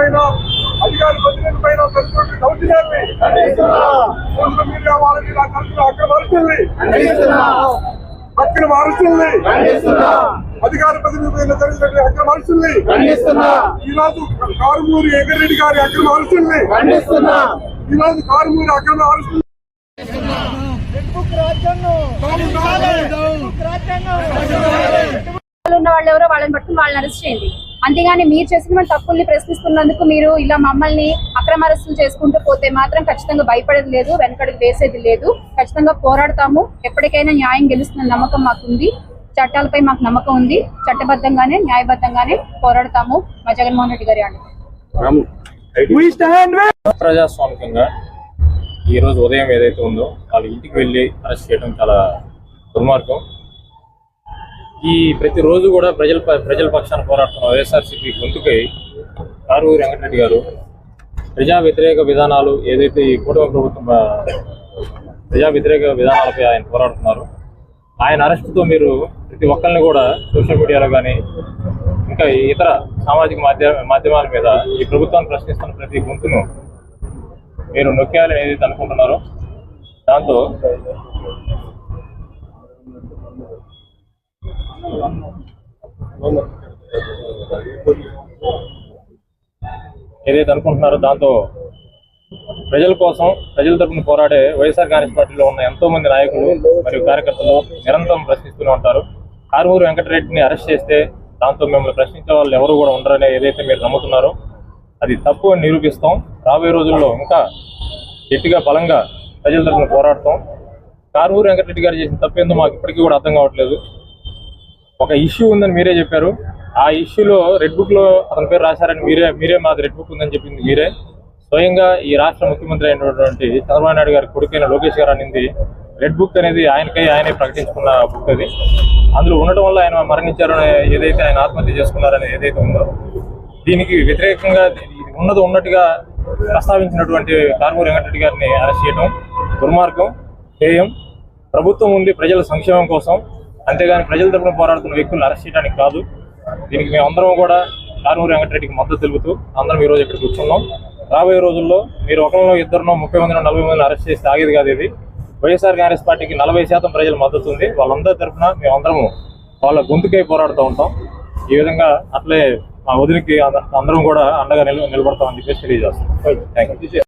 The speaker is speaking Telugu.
పైన అధికార ప్రతినిధుల పైన జరుగుతున్న దౌర్జన్యాన్ని సోషల్ మీడియా వాళ్ళని ఇలా కలుపుతున్న అక్రమ అక్రమ అధికార ప్రతినిధుల పైన జరుగుతున్న అక్రమ అరెస్టుల్ని ఈ కారుమూరి ఎగరెడ్డి గారి అక్రమ అరెస్టుల్ని ఈ రోజు కారుమూరి అక్రమ అరెస్టుల్ని వాళ్ళు ఉన్న వాళ్ళు ఎవరో వాళ్ళని పట్టుకుని వాళ్ళని అరెస్ట్ చేయండి. అంతేగాని మీరు చేసిన తప్పుల్ని ప్రశ్నిస్తున్నందుకు మీరు ఇలా మమ్మల్ని అక్రమ అరెస్టులు చేసుకుంటూ పోతే మాత్రం ఖచ్చితంగా భయపడేది లేదు వెనకడికి వేసేది లేదు. ఖచ్చితంగా పోరాడతాము. ఎప్పటికైనా న్యాయం గెలుస్తున్న నమ్మకం మాకుంది. చట్టాలపై మాకు నమ్మకం ఉంది. చట్టబద్ధంగానే న్యాయబద్ధంగానే పోరాడతాము. మా జగన్మోహన్ రెడ్డి గారి ప్రజాస్వామికంగా ఈ రోజు ఉదయం ఏదైతే ఉందో వాళ్ళ ఇంటికి వెళ్ళి అరెస్ట్ చేయడం చాలా దుర్మార్గం. ఈ ప్రతిరోజు కూడా ప్రజల ప్రజల పక్షాన పోరాడుతున్న వైఎస్ఆర్సీపీ గొంతుకై కారు వెంకటరెడ్డి గారు ప్రజా వ్యతిరేక విధానాలు ఏదైతే ఈ కూటమి ప్రభుత్వం ప్రజా వ్యతిరేక విధానాలపై ఆయన పోరాడుతున్నారు ఆయన అరెస్టుతో మీరు ప్రతి ఒక్కరిని కూడా సోషల్ మీడియాలో కానీ ఇంకా ఇతర సామాజిక మాధ్యమ మాధ్యమాల మీద ఈ ప్రభుత్వాన్ని ప్రశ్నిస్తున్న ప్రతి గొంతును మీరు నొక్కేయాలని ఏదైతే అనుకుంటున్నారో దాంతో ఏదైతే అనుకుంటున్నారో దాంతో ప్రజల కోసం ప్రజల తరపున పోరాడే వైఎస్ఆర్ కాంగ్రెస్ పార్టీలో ఉన్న ఎంతో మంది నాయకులు మరియు కార్యకర్తలు నిరంతరం ప్రశ్నిస్తూనే ఉంటారు. కారుమూరు వెంకటరెడ్డిని అరెస్ట్ చేస్తే దాంతో మిమ్మల్ని ప్రశ్నించే వాళ్ళు ఎవరు కూడా ఉండరని ఏదైతే మీరు నమ్ముతున్నారో అది తప్పు అని నిరూపిస్తాం. రాబోయే రోజుల్లో ఇంకా గట్టిగా బలంగా ప్రజల తరపున పోరాడతాం. కారుమూరు వెంకటరెడ్డి గారు చేసిన తప్పేందో మాకు ఇప్పటికీ కూడా అర్థం కావట్లేదు. ఒక ఇష్యూ ఉందని మీరే చెప్పారు. ఆ ఇష్యూలో రెడ్ బుక్లో అతని పేరు రాశారని మీరే మీరే మాది రెడ్ బుక్ ఉందని చెప్పింది మీరే. స్వయంగా ఈ రాష్ట్ర ముఖ్యమంత్రి అయినటువంటి చంద్రబాబు నాయుడు గారి కొడుకైన లోకేష్ గారు అనింది రెడ్ బుక్ అనేది ఆయనకై ఆయనే ప్రకటించుకున్న బుక్ అది. అందులో ఉండటం వల్ల ఆయన మరణించారు అని ఏదైతే ఆయన ఆత్మహత్య చేసుకున్నారని ఏదైతే ఉందో దీనికి వ్యతిరేకంగా ఉన్నది ఉన్నట్టుగా ప్రస్తావించినటువంటి కారుమూరి వెంకటరెడ్డి గారిని అరెస్ట్ చేయడం దుర్మార్గం హేయం. ప్రభుత్వం ఉంది ప్రజల సంక్షేమం కోసం అంతేగాని ప్రజల తరపున పోరాడుతున్న వ్యక్తులను అరెస్ట్ చేయడానికి కాదు. దీనికి మేము అందరం కూడా కారుమూరి వెంకటరెడ్డికి మద్దతు తెలుపుతూ అందరం ఈ రోజు ఇక్కడ కూర్చున్నాం రాబోయే రోజుల్లో మీరు ఒకరిలో ఇద్దరినో ముప్పై మందినో నలభై మందిని అరెస్ట్ చేస్తే ఆగేది కాదు ఇది. వైఎస్ఆర్ కాంగ్రెస్ పార్టీకి నలభై శాతం ప్రజల మద్దతు ఉంది. వాళ్ళందరి తరపున మేము అందరము వాళ్ళ గొంతుకై పోరాడుతూ ఉంటాం. ఈ విధంగా అట్లే మా వదిలికి అందరం కూడా అండగా నిలబడతామని చెప్పేసి తెలియజేస్తాం థ్యాంక్ యూ